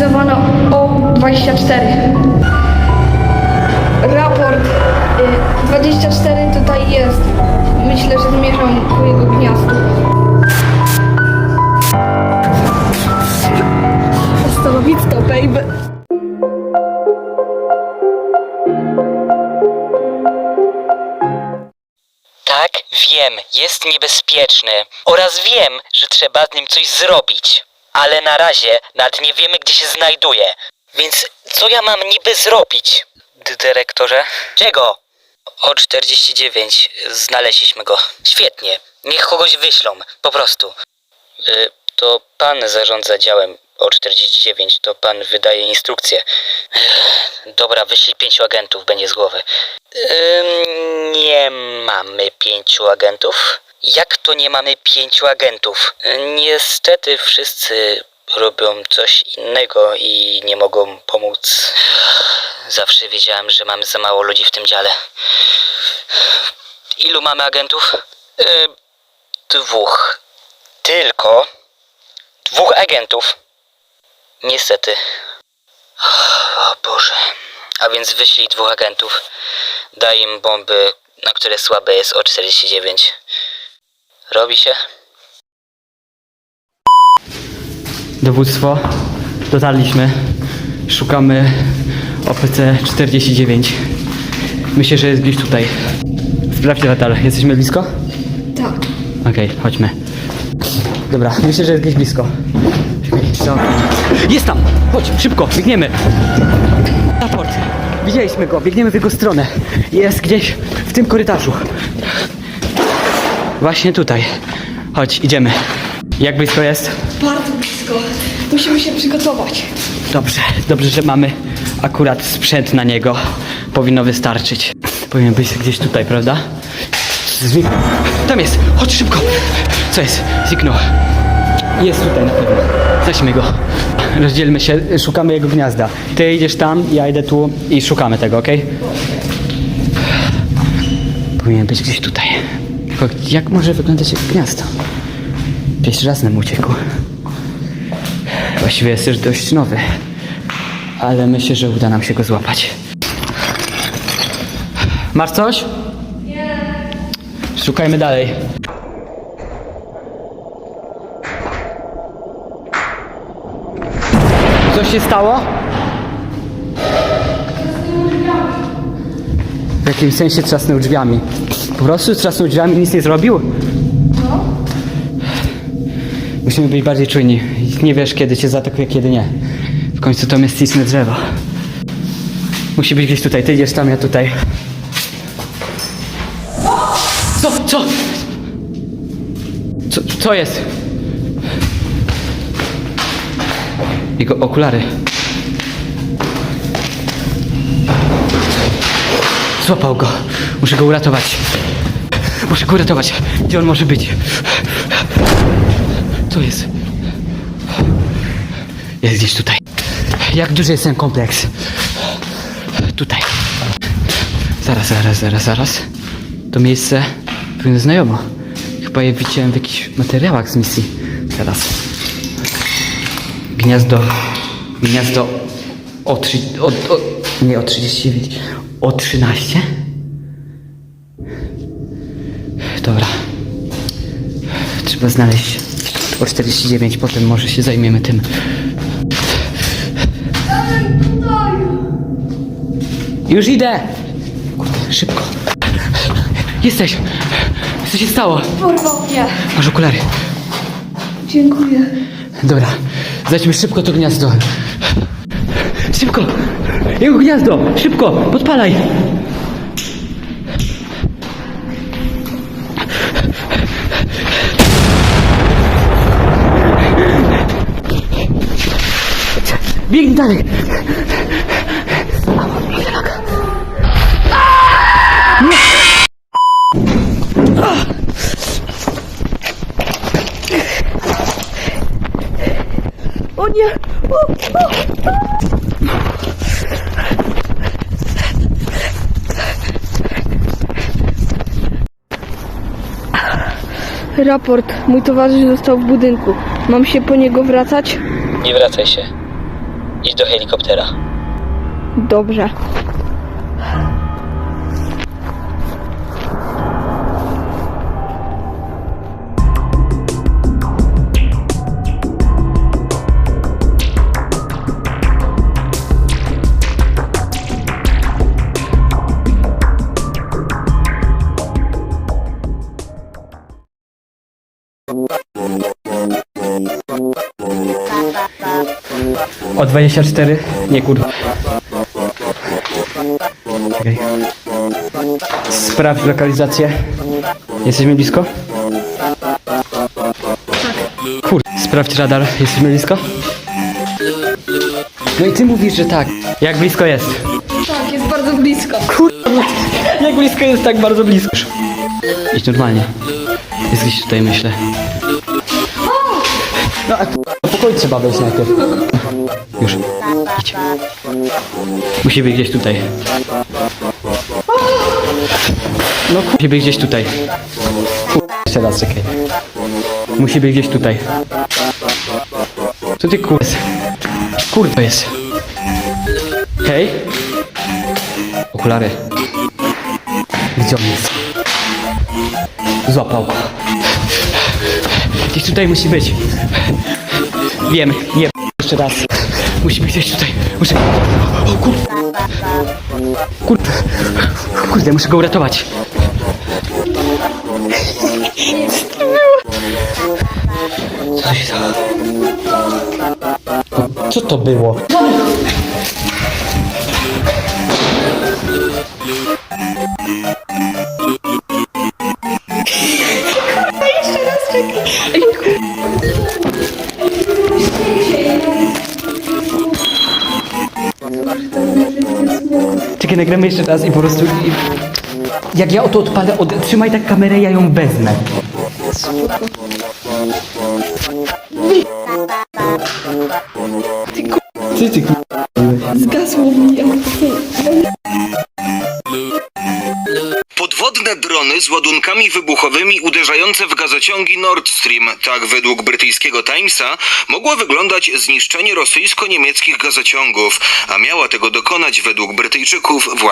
zlokalizowano O24. Raport y, 24 tutaj jest. Myślę, że zmierzam ku jego gniazdu. Stanowisko, baby. Tak, wiem, jest niebezpieczny. Oraz wiem, że trzeba z nim coś zrobić. Ale na razie nawet nie wiemy, gdzie się znajduje. Więc co ja mam niby zrobić? D dyrektorze? Czego? O 49. Znaleźliśmy go. Świetnie. Niech kogoś wyślą. Po prostu. Y, to pan zarządza działem o 49. To pan wydaje instrukcje. Ech, Dobra, wyślij pięciu agentów, będzie z głowy. Ym, nie mamy pięciu agentów. Jak to nie mamy pięciu agentów? Niestety wszyscy robią coś innego i nie mogą pomóc. Zawsze wiedziałem, że mamy za mało ludzi w tym dziale. Ilu mamy agentów? Y, dwóch. Tylko dwóch agentów. Niestety. O Boże. A więc wyślij dwóch agentów. Daj im bomby, na które słabe jest O-49. Robi się? Dowództwo, dotarliśmy. Szukamy OPC 49. Myślę, że jest gdzieś tutaj. Sprawdźcie Natal, jesteśmy blisko? Tak. Okej, chodźmy. Dobra, myślę, że jest gdzieś blisko. Co? Jest tam! Chodź, szybko, biegniemy! Raport! Widzieliśmy go, biegniemy w jego stronę. Jest gdzieś w tym korytarzu. Właśnie tutaj. Chodź, idziemy. Jak blisko jest? Bardzo blisko. Musimy się przygotować. Dobrze, dobrze, że mamy akurat sprzęt na niego. Powinno wystarczyć. Powinien być gdzieś tutaj, prawda? Zniknął. Tam jest! Chodź szybko! Co jest? Zniknął. Jest tutaj na pewno. Zaśmy go. Rozdzielmy się, szukamy jego gniazda. Ty idziesz tam, ja idę tu i szukamy tego, ok? Powinien być gdzieś tutaj. Tylko jak może wyglądać jego gniazdo? Pierwszy raz nam uciekł. Właściwie jest też dość nowy. Ale myślę, że uda nam się go złapać. Masz coś? Nie. Szukajmy dalej. Coś się stało? Jakimś sensie trzasnął drzwiami. Po prostu trzasnął drzwiami i nic nie zrobił? Musimy być bardziej czujni. Nie wiesz, kiedy cię zaatakuje, kiedy nie. W końcu to mistyczne drzewo. Musi być gdzieś tutaj. Ty idziesz tam, ja tutaj. Co? Co? Co, co jest? Jego okulary. Złapał go. Muszę go uratować. Muszę go uratować. Gdzie on może być? Co jest? Jest gdzieś tutaj. Jak duży jest ten kompleks? Tutaj. Zaraz, zaraz, zaraz, zaraz. To miejsce powinno znajomo. Chyba je widziałem w jakichś materiałach z misji. Teraz. Gniazdo. Gniazdo o, trzy, o, o nie o 39. O 13? Dobra. Trzeba znaleźć o 49, potem może się zajmiemy tym. Już idę! Kurde, szybko. Jesteś! Co się stało? Porwał mnie. Masz okulary. Dziękuję. Dobra, znajdźmy szybko to gniazdo. Szybko! Jego gniazdo! Szybko! Podpalaj! Biegnij dalej! O nie! O, o. Raport. Mój towarzysz został w budynku. Mam się po niego wracać? Nie wracaj się. Idź do helikoptera. Dobrze. O 24? Nie kurwa. Czekaj. Sprawdź lokalizację. Jesteśmy blisko? Kur... Sprawdź radar. Jesteśmy blisko? No i ty mówisz, że tak. Jak blisko jest? Tak, jest bardzo blisko. Kurwa, jak blisko jest tak bardzo blisko. Idź normalnie. Jest gdzieś tutaj, myślę. No a do pokoju trzeba wejść najpierw. Już, idź. Musi być gdzieś tutaj. No kurwa, musi być gdzieś tutaj. Kurwa, jeszcze raz, czekaj. Musi być gdzieś tutaj. Co ty kurwa jest? Kurwa jest. Hej? Okulary. Gdzie on jest? Złapał. Gdzieś tutaj musi być. Wiem, nie. Jeszcze raz. Musi być gdzieś tutaj. Muszę. O kurde. Kurde. Kurde, muszę go uratować. Co się stało? Co to było? Nagramy jeszcze raz i po prostu... i- Jak ja o to odpalę, od... trzymaj tak kamerę, ja ją wezmę. Ty. Ty. Zgasło mi. Podwodne drony z ładunkami wybuchowymi uderzające w gazociągi Nord Stream, tak według brytyjskiego Timesa, mogło wyglądać zniszczenie rosyjsko-niemieckich gazociągów, a miała tego dokonać według Brytyjczyków właśnie